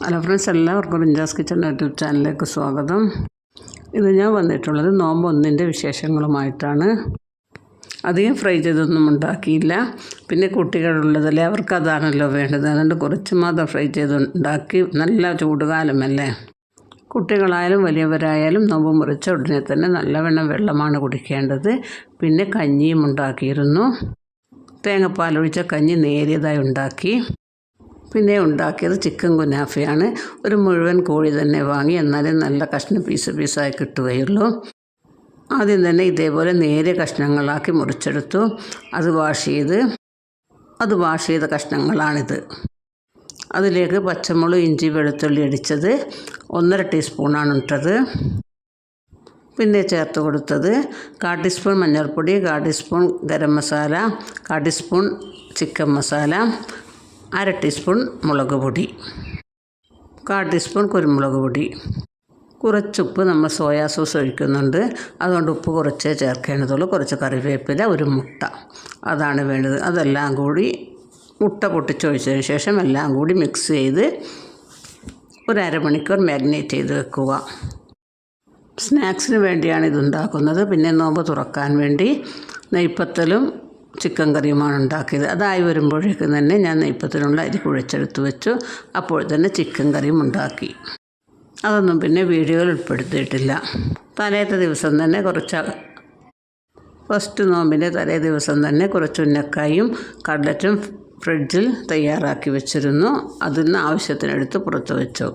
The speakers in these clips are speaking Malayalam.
ഹലോ ഫ്രണ്ട്സ് എല്ലാവർക്കും റിഞ്ചാസ് കിച്ചൺ യൂട്യൂബ് ചാനലിലേക്ക് സ്വാഗതം. ഇത് ഞാൻ വന്നിട്ടുള്ളത് നോമ്പ് ഒന്നിന്റെ വിശേഷങ്ങളുമായിട്ടാണ്. അധികം ഫ്രൈ ചെയ്തൊന്നും ഉണ്ടാക്കിയില്ല. പിന്നെ കുട്ടികളുള്ളതല്ലേ അവർക്ക് അതാണല്ലോ വേണ്ടത്. അതുകൊണ്ട് കുറച്ച് മാത്രം ഫ്രൈ ചെയ്ത് ഉണ്ടാക്കി നല്ല ചൂടുകാലമല്ലേ? കുട്ടികളായാലും വലിയവരായാലും നോമ്പ് മുറിച്ച ഉടനെ തന്നെ നല്ലവണ്ണം വെള്ളമാണ് കുടിക്കേണ്ടത്. പിന്നെ കഞ്ഞിയും ഉണ്ടാക്കിയിരുന്നു. തേങ്ങാപ്പാലൊഴിച്ച കഞ്ഞി നേരിയതായി ഉണ്ടാക്കി. പിന്നെ ഉണ്ടാക്കിയത് ചിക്കൻ കുനാഫയാണ്. ഒരു മുഴുവൻ കോഴി തന്നെ വാങ്ങി എന്നാലേ നല്ല കഷ്ണം പീസ് പീസായി കിട്ടുകയുള്ളൂ. ആദ്യം തന്നെ ഇതേപോലെ നേരെ കഷ്ണങ്ങളാക്കി മുറിച്ചെടുത്തു. അത് വാഷ് ചെയ്ത് അത് വാഷ് ചെയ്ത കഷ്ണങ്ങളാണിത്. അതിലേക്ക് പച്ചമുളക് ഇഞ്ചി വെളുത്തുള്ളി അടിച്ചത് ഒന്നര ടീസ്പൂണാണ് ഇട്ടത്. പിന്നെ ചേർത്ത് കൊടുത്തത് കാ ടീസ്പൂൺ മഞ്ഞൾപ്പൊടി കാ ടീസ്പൂൺ ഗരം മസാല കാ ടീസ്പൂൺ ചിക്കൻ മസാല അര ടീസ്പൂൺ മുളക് പൊടി. കാ ടീസ്പൂൺ കുരുമുളക് പൊടി. കുറച്ചുപ്പ് നമ്മൾ സോയാ സോസ് ഒഴിക്കുന്നുണ്ട്. അതുകൊണ്ട് ഉപ്പ് കുറച്ചേ ചേർക്കേണ്ടതുള്ളൂ. കുറച്ച് കറിവേപ്പില ഒരു മുട്ട. അതാണ് വേണ്ടത്. അതെല്ലാം കൂടി മുട്ട പൊട്ടിച്ചൊഴിച്ചതിന് ശേഷം എല്ലാം കൂടി മിക്സ് ചെയ്ത് ഒരു അരമണിക്കൂർ മാരിനേറ്റ് ചെയ്ത് വെക്കുക. സ്നാക്സിന് വേണ്ടിയാണ് ഇതുണ്ടാക്കുന്നത് പിന്നെ നോമ്പ് തുറക്കാൻ വേണ്ടി നെയ്പ്പത്തലും ചിക്കൻ കറിയുമാണ് ഉണ്ടാക്കിയത്. അതായി വരുമ്പോഴേക്കും തന്നെ ഞാൻ നെയ്പ്പത്തിനുള്ള അരി കുഴച്ചെടുത്ത് വെച്ചു. അപ്പോൾ തന്നെ ചിക്കൻ കറിയും ഉണ്ടാക്കി. അതൊന്നും പിന്നെ വീഡിയോയിൽ ഉൾപ്പെടുത്തിയിട്ടില്ല. തലേത്തെ ദിവസം തന്നെ കുറച്ച് ഫസ്റ്റ് നോമ്പിന്റെ തലേ ദിവസം തന്നെ കുറച്ച് ഉന്നക്കായും കടലറ്റും ഫ്രിഡ്ജിൽ തയ്യാറാക്കി വെച്ചിരുന്നു. അതിന് ആവശ്യത്തിനെടുത്ത് പുറത്ത് വെച്ചു.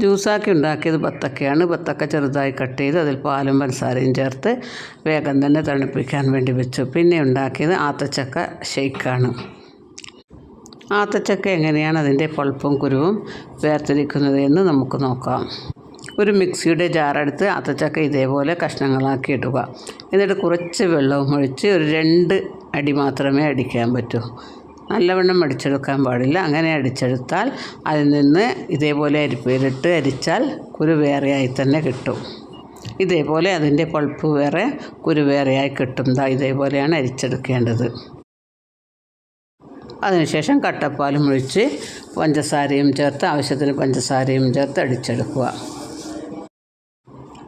ജ്യൂസാക്കി ഉണ്ടാക്കിയത് ബത്തക്കയാണ്. ബത്തക്ക ചെറുതായി കട്ട് ചെയ്ത് അതിൽ പാലും പഞ്ചസാരയും ചേർത്ത് വേഗം തന്നെ തണുപ്പിക്കാൻ വേണ്ടി വെച്ചു. പിന്നെ ഉണ്ടാക്കിയത് ആത്തച്ചക്ക ഷെയ്ക്കാണ് ആത്തച്ചക്ക എങ്ങനെയാണ് അതിന്റെ പൾപ്പും കുരുവും വേർതിരിക്കുന്നത് എന്ന് നമുക്ക് നോക്കാം. ഒരു മിക്സിയുടെ ജാറെടുത്ത് ആത്തച്ചക്ക ഇതേപോലെ കഷ്ണങ്ങളാക്കി ഇടുക എന്നിട്ട് കുറച്ച് വെള്ളവും ഒഴിച്ച് ഒരു രണ്ട് അടി മാത്രമേ അടിക്കാൻ പറ്റൂ. നല്ലവണ്ണം അടിച്ചെടുക്കാൻ പാടില്ല. അങ്ങനെ അടിച്ചെടുത്താൽ അതിൽ നിന്ന് ഇതേപോലെ അരിപ്പേരിട്ട് അരിച്ചാൽ കുരു വേറെയായി തന്നെ കിട്ടും. ഇതേപോലെ അതിന്റെ പൾപ്പ് വേറെ കുരു വേറെയായി കിട്ടും ഇതേപോലെയാണ് അരിച്ചെടുക്കേണ്ടത്. അതിനുശേഷം കട്ടപ്പാലും ഒഴിച്ച് പഞ്ചസാരയും ചേർത്ത് ആവശ്യത്തിന് പഞ്ചസാരയും ചേർത്ത് അടിച്ചെടുക്കുക.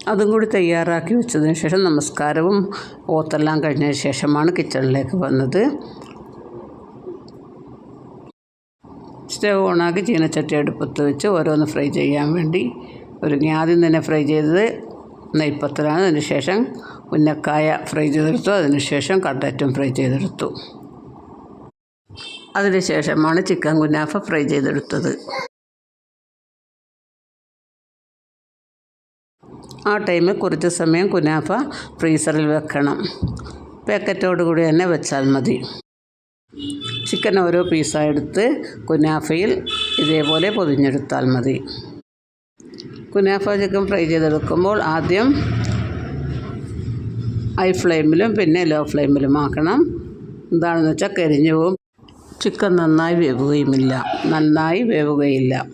അതും കൂടി തയ്യാറാക്കി വെച്ചതിന് ശേഷം നമസ്കാരവും ഓത്തെല്ലാം കഴിഞ്ഞതിന് ശേഷമാണ് കിച്ചണിലേക്ക് വന്നത്. സ്റ്റവ് ഓണാക്കി ചീനച്ചട്ടി അടുപ്പത്ത് വെച്ച് ഓരോന്ന് ഫ്രൈ ചെയ്യാൻ വേണ്ടി ഒരുങ്ങി. ആദ്യം തന്നെ ഫ്രൈ ചെയ്തത് നെയ്പ്പത്തലാണ് അതിന് ശേഷം ഉന്നക്കായ ഫ്രൈ ചെയ്തെടുത്തു. അതിന് ശേഷം കട്ലറ്റും ഫ്രൈ ചെയ്തെടുത്തു. അതിന് ശേഷമാണ് ചിക്കൻ കുനാഫ ഫ്രൈ ചെയ്തെടുത്തത്. ആ ടൈമിൽ കുറച്ച് സമയം കുനാഫ ഫ്രീസറിൽ വെക്കണം. പാക്കറ്റോട് കൂടി തന്നെ വെച്ചാൽ മതി. ചിക്കൻ ഓരോ പീസായി എടുത്ത് കുനാഫയിൽ ഇതേപോലെ പൊതിഞ്ഞെടുത്താൽ മതി. കുനാഫ ചിക്കൻ ഫ്രൈ ചെയ്തെടുക്കുമ്പോൾ ആദ്യം ഹൈ ഫ്ലെയിമിലും പിന്നെ ലോ ഫ്ലെയിമിലും ആക്കണം. എന്താണെന്ന് വെച്ചാൽ കരിഞ്ഞു പോവും ചിക്കൻ നന്നായി വേവുകയുമില്ല. നന്നായി വേവുകയില്ല.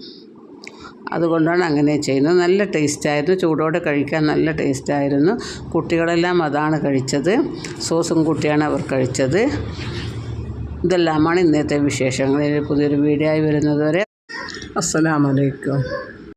അതുകൊണ്ടാണ് അങ്ങനെ ചെയ്യുന്നത്. നല്ല ടേസ്റ്റായിരുന്നു. ചൂടോടെ കഴിക്കാൻ നല്ല ടേസ്റ്റായിരുന്നു. കുട്ടികളെല്ലാം അതാണ് കഴിച്ചത്. സോസും കൂട്ടിയാണ് അവർ കഴിച്ചത്. ഇതെല്ലാമാണ് ഇന്നത്തെ വിശേഷങ്ങളിൽ പുതിയൊരു വീഡിയോ ആയി വരുന്നത് വരെ. അസ്സലാമലൈക്കും